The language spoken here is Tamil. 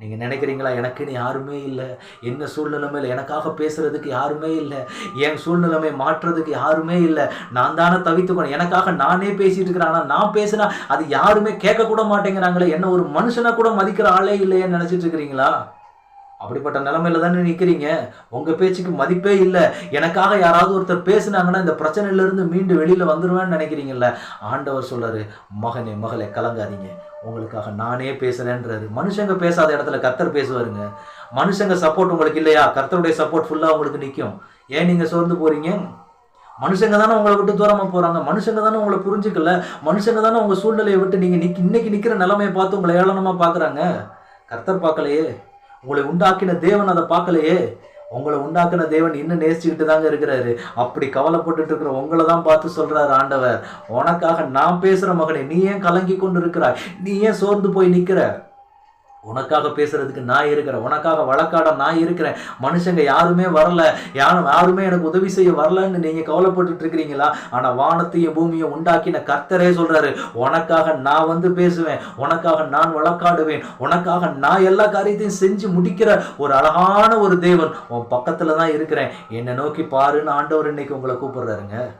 நீங்கள் நினைக்கிறீங்களா? எனக்குன்னு யாருமே இல்லை. என்ன சூழ்நிலைமையில் எனக்காக பேசுறதுக்கு யாருமே இல்லை. என் சூழ்நிலைமை மாற்றுறதுக்கு யாருமே இல்லை. நான் தானே தவித்துக்கணும் எனக்காக நானே பேசிட்டு இருக்கிறேன். ஆனால் நான் பேசுனா அது யாருமே கேட்கக்கூட மாட்டேங்கிறாங்களே. என்ன ஒரு மனுஷனை கூட மதிக்கிற ஆளே இல்லையேன்னு நினச்சிட்டு இருக்கிறீங்களா? அப்படிப்பட்ட நிலைமையில தானே நிற்கிறீங்க உங்கள் பேச்சுக்கு மதிப்பே இல்லை. எனக்காக யாராவது ஒருத்தர் பேசுனாங்கன்னா இந்த பிரச்சனையிலேருந்து மீண்டு வெளியில் வந்துடுவேன்னு நினைக்கிறீங்கல்ல? ஆண்டவர் சொல்றாரு மகனே மகளே கலங்காதீங்க. உங்களுக்காக நானே பேசுறேன்றாரு. மனுஷங்க பேசாத இடத்துல கர்த்தர் பேசுவாருங்க. மனுஷங்க சப்போர்ட் உங்களுக்கு இல்லையா? கர்த்தருடைய சப்போர்ட் ஃபுல்லாக உங்களுக்கு நிற்கும் ஏன் நீங்கள் சோர்ந்து போறீங்க? மனுஷங்க தானே உங்களை விட்டு தூரமாக போகிறாங்க மனுஷங்க தானே உங்களை புரிஞ்சுக்கல. மனுஷங்க தானே உங்கள் சூழ்நிலையை விட்டு நீங்கள் நிக்க இன்னைக்கு நிற்கிற நிலைமையை பார்த்து உங்களை ஏளனமாக பார்க்குறாங்க. கர்த்தர் பார்க்கலையே. உங்களை உண்டாக்கின தேவன் அதை பார்க்கலையே. உங்களை உண்டாக்கின தேவன் இன்னும் நேசிச்சுக்கிட்டு தாங்க இருக்கிறாரு. அப்படி கவலைப்பட்டுட்டு இருக்கிற உங்களை தான் பார்த்து சொல்றாரு ஆண்டவர். உனக்காக நான் பேசுற மகனே நீ ஏன் கலங்கி கொண்டு இருக்கிறாய் நீ ஏன் சோர்ந்து போய் நிற்கிற உனக்காக பேசுறதுக்கு நான் இருக்கிறேன். உனக்காக வழக்காட நான் இருக்கிறேன். மனுஷங்க யாருமே வரல. யாரும் யாருமே எனக்கு உதவி செய்ய வரலன்னு நீங்க கவலைப்பட்டுட்டு இருக்கிறீங்களா? ஆனா வானத்தையும் பூமியும் உண்டாக்கின கர்த்தரே சொல்றாரு உனக்காக நான் வந்து பேசுவேன். உனக்காக நான் வழக்காடுவேன். உனக்காக நான் எல்லா காரியத்தையும் செஞ்சு முடிக்கிற ஒரு அழகான ஒரு தேவன் உன் பக்கத்துல தான் இருக்கிறேன். என்னை நோக்கி பாருன்னு ஆண்டவர் இன்னைக்கு உங்களை கூப்பிடுறாருங்க.